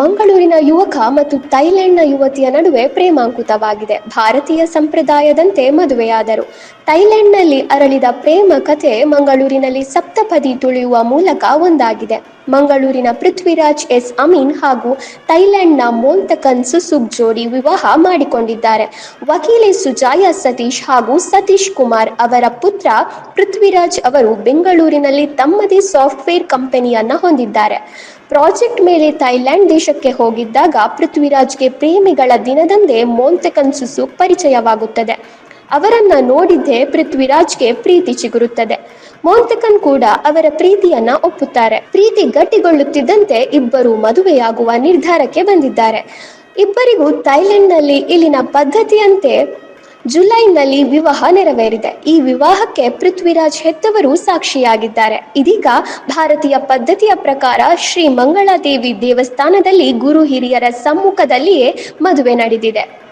ಮಂಗಳೂರಿನ ಯುವಕ ಮತ್ತು ಥೈಲ್ಯಾಂಡ್ನ ಯುವತಿಯ ನಡುವೆ ಪ್ರೇಮಾಂಕುತವಾಗಿದೆ. ಭಾರತೀಯ ಸಂಪ್ರದಾಯದಂತೆ ಮದುವೆಯಾದರು. ಥೈಲ್ಯಾಂಡ್ನಲ್ಲಿ ಅರಳಿದ ಪ್ರೇಮ ಕಥೆ ಮಂಗಳೂರಿನಲ್ಲಿ ಸಪ್ತಪದಿ ತುಳಿಯುವ ಮೂಲಕ ಒಂದಾಗಿದೆ. ಮಂಗಳೂರಿನ ಪೃಥ್ವಿರಾಜ್ ಎಸ್ ಅಮೀನ್ ಹಾಗೂ ಥೈಲ್ಯಾಂಡ್ನ ಮೋಂತಕನ್ ಸುಸುಕ್ ಜೋಡಿ ವಿವಾಹ ಮಾಡಿಕೊಂಡಿದ್ದಾರೆ. ವಕೀಲೆ ಸುಜಾಯ ಸತೀಶ್ ಹಾಗೂ ಸತೀಶ್ ಕುಮಾರ್ ಅವರ ಪುತ್ರ ಪೃಥ್ವಿರಾಜ್ ಅವರು ಬೆಂಗಳೂರಿನಲ್ಲಿ ತಮ್ಮದೇ ಸಾಫ್ಟ್ವೇರ್ ಕಂಪನಿಯನ್ನ ಹೊಂದಿದ್ದಾರೆ. ಪ್ರಾಜೆಕ್ಟ್ ಮೇಲೆ ಥೈಲ್ಯಾಂಡ್ ದೇಶಕ್ಕೆ ಹೋಗಿದ್ದಾಗ ಪೃಥ್ವಿರಾಜ್ಗೆ ಪ್ರೇಮಿಗಳ ದಿನದಂದೇ ಮೋಂತೆಕನ್ ಸುಸುಕ್ ಪರಿಚಯವಾಗುತ್ತದೆ. ಅವರನ್ನ ನೋಡಿದ್ದೇ ಪೃಥ್ವಿರಾಜ್ಗೆ ಪ್ರೀತಿ ಚಿಗುರುತ್ತದೆ. ಮೋಂತೆಕನ್ ಕೂಡ ಅವರ ಪ್ರೀತಿಯನ್ನ ಒಪ್ಪುತ್ತಾರೆ. ಪ್ರೀತಿ ಗಟ್ಟಿಗೊಳ್ಳುತ್ತಿದ್ದಂತೆ ಇಬ್ಬರು ಮದುವೆಯಾಗುವ ನಿರ್ಧಾರಕ್ಕೆ ಬಂದಿದ್ದಾರೆ. ಇಬ್ಬರಿಗೂ ಥೈಲ್ಯಾಂಡ್ನಲ್ಲಿ ಇಲ್ಲಿನ ಪದ್ಧತಿಯಂತೆ ಜುಲೈನಲ್ಲಿ ವಿವಾಹ ನೆರವೇರಿದೆ. ಈ ವಿವಾಹಕ್ಕೆ ಪೃಥ್ವಿರಾಜ್ ಹೆತ್ತವರು ಸಾಕ್ಷಿಯಾಗಿದ್ದಾರೆ. ಇದೀಗ ಭಾರತೀಯ ಪದ್ಧತಿಯ ಪ್ರಕಾರ ಶ್ರೀ ಮಂಗಳಾದೇವಿ ದೇವಸ್ಥಾನದಲ್ಲಿ ಗುರು ಹಿರಿಯರ ಸಮ್ಮುಖದಲ್ಲಿಯೇ ಮದುವೆ ನಡೆದಿದೆ.